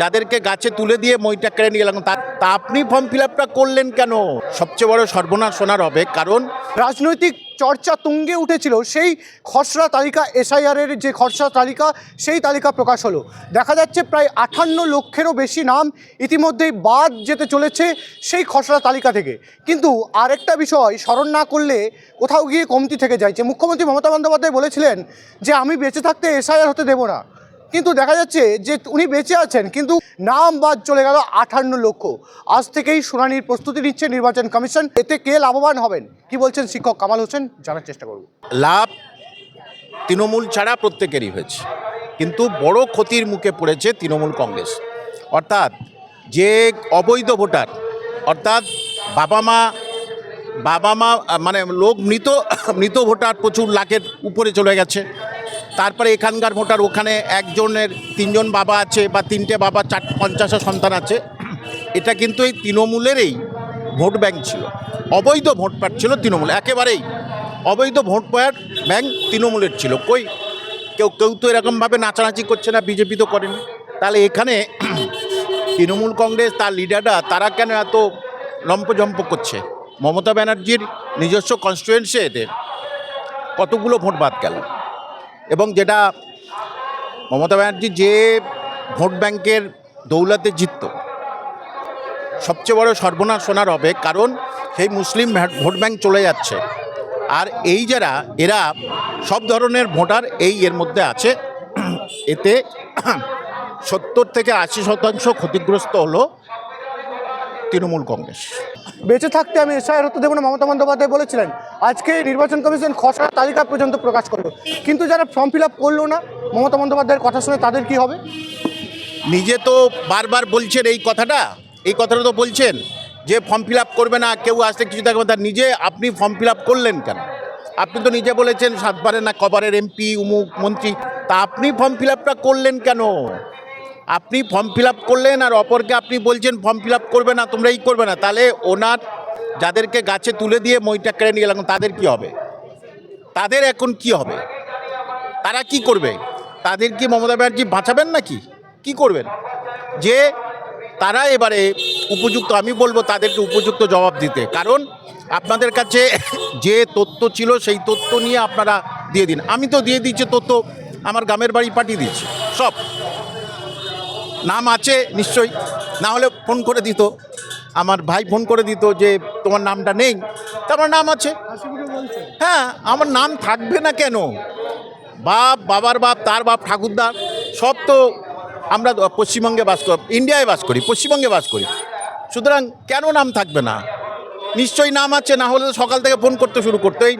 যাদেরকে গাছে তুলে দিয়ে মইটা কেড়ে নিয়ে গেলাম, তা আপনি ফর্ম ফিল করলেন কেন? সবচেয়ে বড় সর্বনাশ শোনার হবে, কারণ রাজনৈতিক চর্চা তুঙ্গে উঠেছিল, সেই খসড়া তালিকা এসআইআরের যে খসড়া তালিকা, সেই তালিকা প্রকাশ হলো। দেখা যাচ্ছে প্রায় আটান্ন লক্ষেরও বেশি নাম ইতিমধ্যেই বাদ যেতে চলেছে সেই খসড়া তালিকা থেকে। কিন্তু আরেকটা বিষয়, স্মরণ না করলে কোথাও গিয়ে কমতি থেকে যায়। যে মুখ্যমন্ত্রী মমতা বন্দ্যোপাধ্যায় বলেছিলেন যে, আমি বেঁচে থাকতে এসআইআর হতে দেবো না। কিন্তু দেখা যাচ্ছে যে উনি বেঁচে আছেন, কিন্তু নাম বাদ চলে গেল আটান্ন লক্ষ। আজ থেকেই শুনানির প্রস্তুতি নিচ্ছে নির্বাচন কমিশন। এতে কে লাভবান হবেন? কি বলছেন শিক্ষক কামাল হোসেন? জানার চেষ্টা করব। লাভ তৃণমূল ছাড়া প্রত্যেকেরই হয়েছে। কিন্তু বড় ক্ষতির মুখে পড়েছে তৃণমূল কংগ্রেস। অর্থাৎ যে অবৈধ ভোটার, অর্থাৎ বাবা মা বাবা মা মানে লোক মৃত মৃত ভোটার প্রচুর লাখের উপরে চলে গেছে। তারপরে এখানকার ভোটার, ওখানে একজনের, তিনজন বাবা আছে বা তিনটে বাবা, চার পঞ্চাশটা সন্তান আছে। এটা কিন্তু এই তৃণমূলেরই ভোট ব্যাংক ছিল। অবৈধ ভোট পাট ছিল তৃণমূল, একেবারেই। অবৈধ ভোট পাওয়ার ব্যাংক তৃণমূলের ছিল। কই, কেউ কেউ তো এরকমভাবে নাচানাচি করছে না, বিজেপি তো করেনি। তাহলে এখানে তৃণমূল কংগ্রেস, তার লিডাররা, তারা কেন এত লম্পজম্প করছে? মমতা ব্যানার্জির নিজস্ব কনস্টিটুয়েন্সি এদের। কতগুলো ভোট বাদ গেল? এবং যেটা মমতা ব্যানার্জি যে ভোট ব্যাংকের দৌলতে জিতত, সবচেয়ে বড় সর্বনাশ শোনার হবে কারণ সেই মুসলিম ভোট ব্যাংক চলে যাচ্ছে। আর এই যারা, এরা সব ধরনের ভোটার এই এর মধ্যে আছে। এতে সত্তর থেকে আশি শতাংশ ক্ষতিগ্রস্ত হলো তৃণমূল কংগ্রেস। বেঁচে থাকতে আমি এসআইআর হতে দেবো না মমতা বন্দ্যোপাধ্যায় বলেছিলেন আজকে নির্বাচন কমিশন খসড়া তালিকা পর্যন্ত প্রকাশ করল। কিন্তু যারা ফর্ম ফিল আপ করল না মমতা বন্দ্যোপাধ্যায়ের কথা শুনে তাদের কি হবে? নিজে তো বারবার বলছেন এই কথাটা এই কথাটা তো বলছেন যে ফর্ম ফিল আপ করবে না কেউ আসলে কিছু থাকবে তার নিজে আপনি ফর্ম ফিল আপ করলেন কেন? আপনি তো নিজে বলেছেন সাতবারে না কবারের এমপি উমুক মন্ত্রী তা আপনি ফর্ম ফিল আপটা করলেন কেন? আপনি ফর্ম ফিল করলেন আর অপরকে আপনি বলছেন ফর্ম ফিল করবে না তোমরা এই করবে না। তাহলে ওনার যাদেরকে গাছে তুলে দিয়ে মইটা কেড়ে নিয়ে গেলাম তাদের কি হবে? তাদের এখন কি হবে? তারা কি করবে? তাদের কি মমতা ব্যানার্জি বাঁচাবেন নাকি? কি করবেন? যে তারা এবারে উপযুক্ত, আমি বলব তাদেরকে উপযুক্ত জবাব দিতে। কারণ আপনাদের কাছে যে তথ্য ছিল, সেই তথ্য নিয়ে আপনারা দিয়ে দিন। আমি তো দিয়ে দিচ্ছি তথ্য, আমার গ্রামের বাড়ি পাঠিয়ে দিচ্ছি। সব। নাম আছে নিশ্চয়ই। না হলে ফোন করে দিত। আমার ভাই ফোন করে দিত যে তোমার নামটা নেই। তা আমার নাম আছে। হ্যাঁ আমার নাম থাকবে না কেন? বাপ বাবার বাপ তার বাপ ঠাকুরদা সব তো আমরা পশ্চিমবঙ্গে বাস করি ইন্ডিয়ায় বাস করি পশ্চিমবঙ্গে বাস করি। সুতরাং কেন নাম থাকবে না? নিশ্চয়ই নাম আছে না হলে সকাল থেকে ফোন করতে শুরু করতো। এই